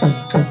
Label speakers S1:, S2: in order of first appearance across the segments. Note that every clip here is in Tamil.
S1: Thank you.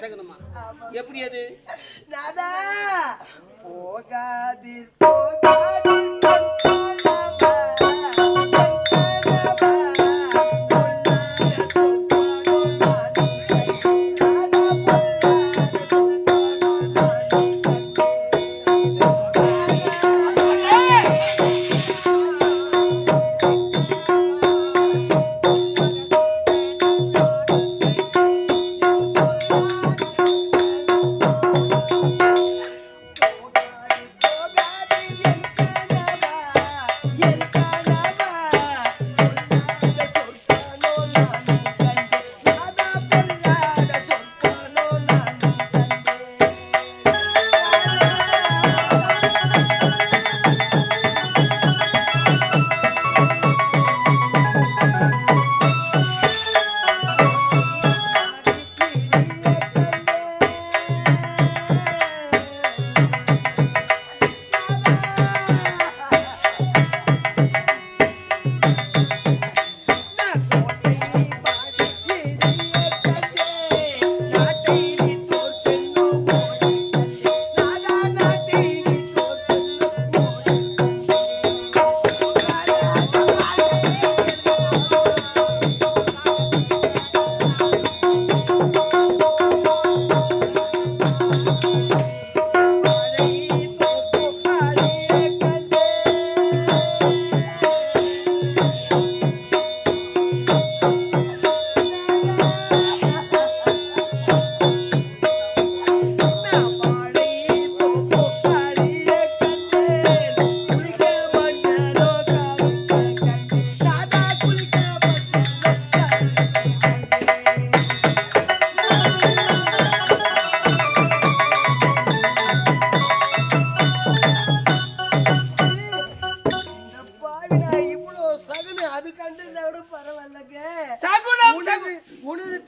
S1: சகுனங்கள்
S2: எப்படி அது?
S1: போகாதீர் போகாதீர்.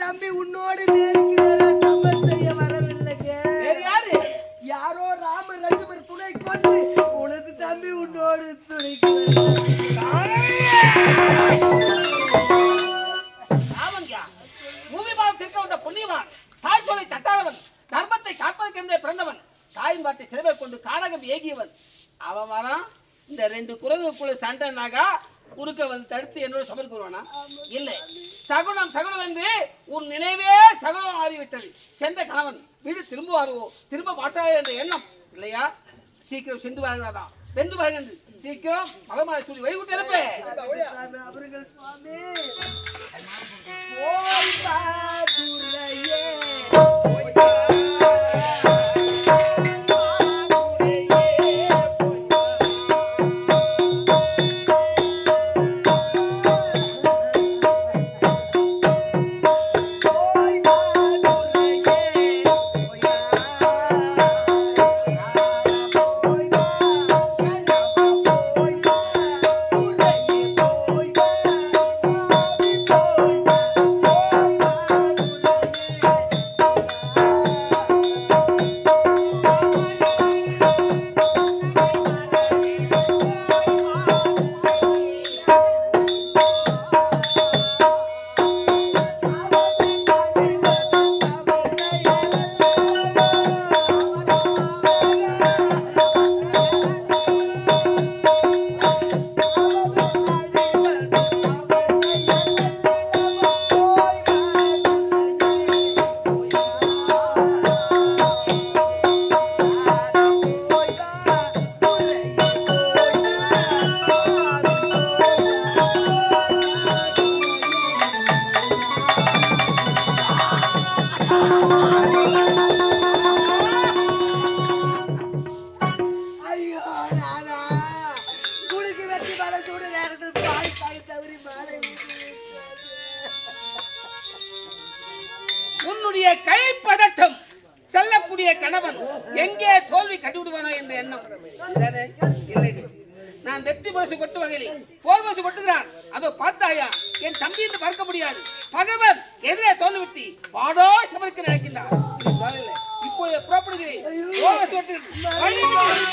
S1: தம்பி உன்னோடு நேருக்கு நேரா
S2: குறுக்க வந்து தடுத்து என்னோட சபல் கூறுவானா இல்லை. சகுனம் சகுனம் என்று உன் நினைவே சகுனம் ஆறிவிட்டது சென்ற கணவன் வீடு திரும்புவாரோ திரும்ப மாட்டாரோ என்ற எண்ணம். இல்லையா? சீக்கிரம் சென்று வாங்கினாதா சென்று வாங்க சீக்கிரம் மகமாரி சொல்லி வைகுட்டு எழுப்பே.
S1: அவர்கள் சுவாமி.
S2: உன்னுடைய கை பதட்டம் செல்லக்கூடிய கணவன் எங்கே தோல்வி கட்டிவிடுவானோ என்ற எண்ணம். இல்லை. நான் வெற்றி பரிசு கொட்டு வகையில் போர் பரிசு கொட்டுகிறான். அதோ பார்த்தாயா? என் தம்பி என்று பார்க்க முடியாது. பகவன் எதிரே தோல்வி விட்டு பாடோ சமர்க்க நினைக்கின்றான் இப்போ இப்போது புறப்படுகிறேன். போர் பரிசு கொட்டு.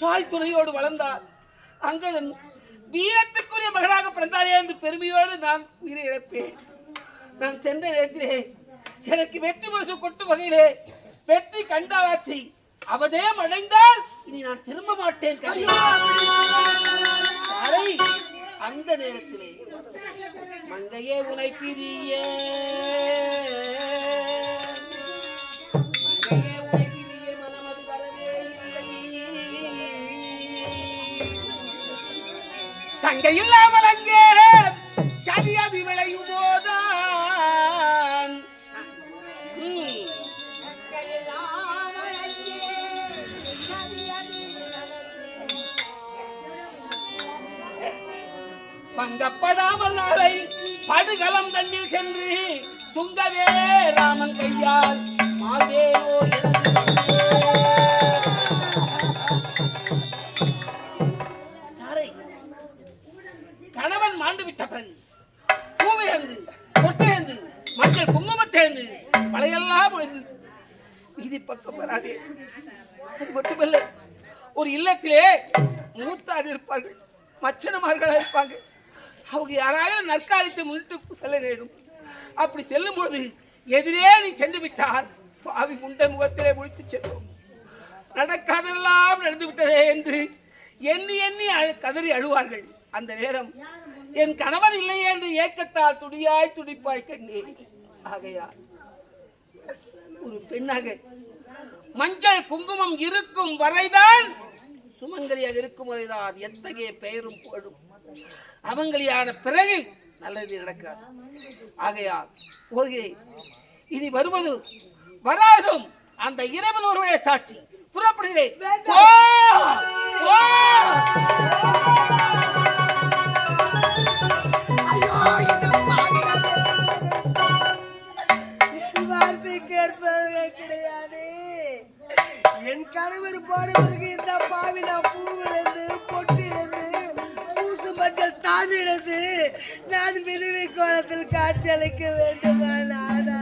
S2: தாய் துணையோடு வளர்ந்தார் அங்கதன் வீரத்துக்குரிய மகனாக பிறந்தாரே என்று பெருமையோடு நான் உயிரை இழப்பேன். நான் சென்ற நேரத்திலே எனக்கு வெற்றி முரசு கொட்டும் வகையிலே வெற்றி கண்டாராட்சி அவதே அடைந்தால் இனி நான் திரும்ப மாட்டேன் அந்த நேரத்திலே மங்கையே உனை பிரிய சங்கை இல்லாமல் அங்கே சதியதி விளையும் போதான் பங்கப்படாமல் நாளை படுகளம் தண்ணில் சென்று துங்கவே ராமன் கையால் மாதேவோ எனது குங்குமத்தேர்ந்து மழையெல்லாம் வீதி பக்கம் வராதே. அது மட்டுமல்ல ஒரு இல்லத்திலே மூத்தார் இருப்பார்கள் மச்சனமார்களாக இருப்பாங்க. அவங்க யாராவது நற்காரியத்தை முன்னிட்டு செல்ல நேரும் அப்படி செல்லும் பொழுது எதிரே நீ சென்று விட்டால் பாவி முண்டை முகத்திலே முடித்து செல்லும் நடக்காதெல்லாம் நடந்து விட்டதே என்று எண்ணி எண்ணி அழ- கதறி அழுவார்கள். அந்த நேரம் என் கணவன் இல்லையே என்று ஏக்கத்தால் துடியாய் துடிப்பாய் கண்ணே ஆகையால் ஒரு பெண்ணாக. மஞ்சள் குங்குமம் இருக்கும் வரைதான் சுமங்கலியாக இருக்கும் வரைதான் எத்தகைய பெயரும் புகழும். அவங்களியான பிறகு நல்லது நடக்காது. ஆகையால் போகிறேன் இனி வருவது வராதும் அந்த இறைவன் ஒருவரே சாட்சி. புறப்படுகிறேன்.
S1: என் கணவர் பாடுவதற்கு இந்த பாவி நான் பூவிழந்து பொட்டிழந்து பூசு மஞ்சள் தாண்டிழந்து நான் விதவை கோலத்தில் காட்சி அளிக்க வேண்டுமானால்